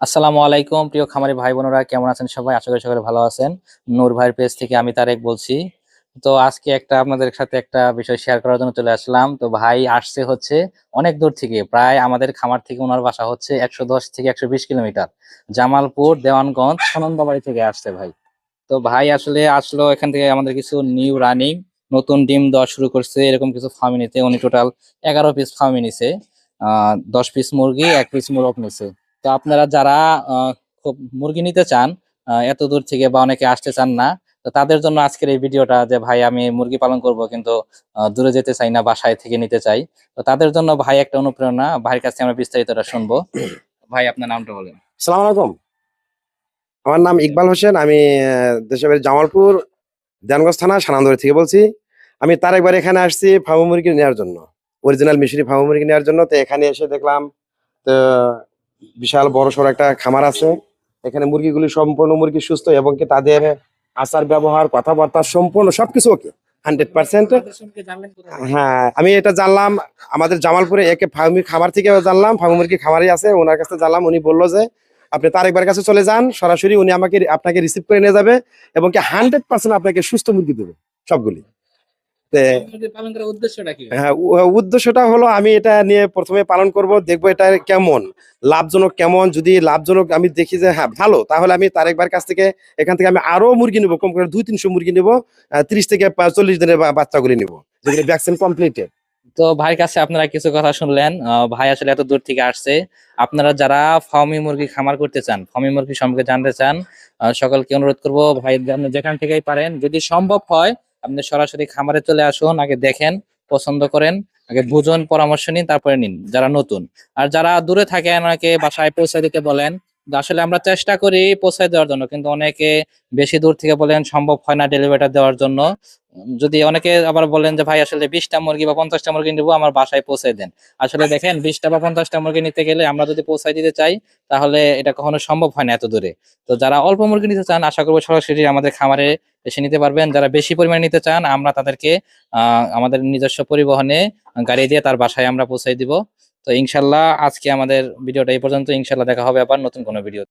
আসসালামু আলাইকুম, প্রিয় খামারি ভাই বোনেরা, কেমন আছেন সবাই? আশা করি সবাই ভালো আছেন। নূর ভাইয়ের পেজ থেকে আমি তারেক বলছি। তো আজকে একটা আপনাদের সাথে একটা বিষয় শেয়ার করার জন্য চলে আসলাম। তো ভাই আসছে হচ্ছে অনেক দূর থেকে, প্রায় আমাদের খামার থেকে ওনার বাসা হচ্ছে একশো দশ থেকে একশো বিশ কিলোমিটার। জামালপুর, দেওয়ানগঞ্জ, সনন্দাবাড়ি থেকে আসছে ভাই। তো ভাই আসলে আসলো এখান থেকে আমাদের কিছু নিউ রানিং নতুন ডিম দেওয়া শুরু করছে। এরকম কিছু ফার্মি নিতে উনি টোটাল এগারো পিস ফার্মি নিছে। আহ, দশ পিস মুরগি, এক পিস মুরগ নিছে। তো আপনারা যারা খুব মুরগি নিতে চান এত দূর থেকে বা অনেকে আসতে চান না, তো তাদের জন্য আজকের এই ভিডিওটা যে ভাই আমি মুরগি পালন করব কিন্তু দূরে যেতে চাই না, বাসায় থেকে নিতে চাই, তো তাদের জন্য ভাই একটা অনুপ্রেরণা, ভাইয়ের কাছে আমরা বিস্তারিতটা শুনব। ভাই, আপনার নামটা বলেন। সালাম আলাইকুম। আমার নাম ইকবাল হোসেন, আমি দেশের জামালপুর, দেনগঞ্জ থানা সানান্দরি থেকে বলছি। আমি তার একবার এখানে আসছি ফার্মু মুরগি নেওয়ার জন্য, অরিজিনাল মিশরি ফার্মু মুরগি নেওয়ার জন্য, তো এখানে এসে দেখলাম, তো বিশাল বড় সড়ো একটা খামার আছে। এখানে মুরগিগুলি সম্পূর্ণ মুরগি সুস্থ এবং কি তাদের আচার ব্যবহার, কথাবার্তা সম্পূর্ণ সবকিছু ওকে হান্ড্রেড পার্সেন্ট হ্যাঁ আমি এটা জানলাম, আমাদের জামালপুরে একে ফার্মি খামার থেকে জানলাম, ফার্মি মুরগি খামারই আছে, ওনার কাছে জানলাম, উনি বলল যে, আপনি তার একবার কাছে চলে যান, সরাসরি উনি আমাকে আপনাকে রিসিভ করে নিয়ে যাবে এবং কি হান্ড্রেড পার্সেন্ট আপনাকে সুস্থ মুরগি দেবে, সবগুলি তে পালন করার উদ্দেশ্যটা কি হ্যাঁ উদ্দেশ্যটা হলো আমি এটা নিয়ে প্রথমে পালন করব দেখব এটা কেমন লাভজনক কেমন যদি লাভজনক আমি দেখি যে হ্যাঁ ভালো তাহলে আমি তার একবার কাছ থেকে এখান থেকে আমি আরও মুরগি নেব কম করে দুই তিনশো মুরগি নেব ত্রিশ থেকে চল্লিশ দিনের বাচ্চাগুলি নেব যেগুলি ভ্যাকসিন কমপ্লিটেড তো ভাইয়ের কাছে আপনারা কিছু কথা শুনলেন আহ, ভাই আসলে এত দূর থেকে আসছে আপনারা যারা ফার্মি মুরগি খামার করতে চান ফার্মি মুরগি সম্পর্কে জানতে চান সকলকে অনুরোধ করব ভাই যেখান থেকেই পারেন যদি সম্ভব হয় আপনি সরাসরি খামারে চলে আসুন, আগে দেখেন, পছন্দ করেন, আগে বুঝুন, পরামর্শ নিন, তারপরে নিন, যারা নতুন। আর যারা দূরে থাকেন, অনেকে বাসায় পৌঁছে দিতে বলেন, আসলে আমরা চেষ্টা করি পৌঁছায় দেওয়ার জন্য, কিন্তু অনেকে বেশি দূর থেকে বলেন, সম্ভব হয় না ডেলিভারিটা দেওয়ার জন্য। যদি অনেকে আবার বলেন যে, ভাই, আসলে বিশটা মুরগি বা পঞ্চাশটা মুরগি নিবো, আমার বাসায় পৌঁছে দেন। আসলে দেখেন, বিশটা বা পঞ্চাশটা মুরগি নিতে গেলে আমরা যদি পৌঁছায় দিতে চাই, তাহলে এটা কখনো সম্ভব হয় না এত দূরে। তো যারা অল্প মুরগি নিতে চান, আশা করব সরাসরি আমাদের খামারে এসে নিতে পারবেন। যারা বেশি পরিমাণে নিতে চান, আমরা তাদেরকে আমাদের নিজস্ব পরিবহনে গাড়ি দিয়ে তার বাসায় আমরা পৌঁছাই দিব। তো ইনশাল্লাহ আজকে আমাদের ভিডিওটা এই পর্যন্ত। ইনশাল্লাহ দেখা হবে আবার নতুন কোনো ভিডিও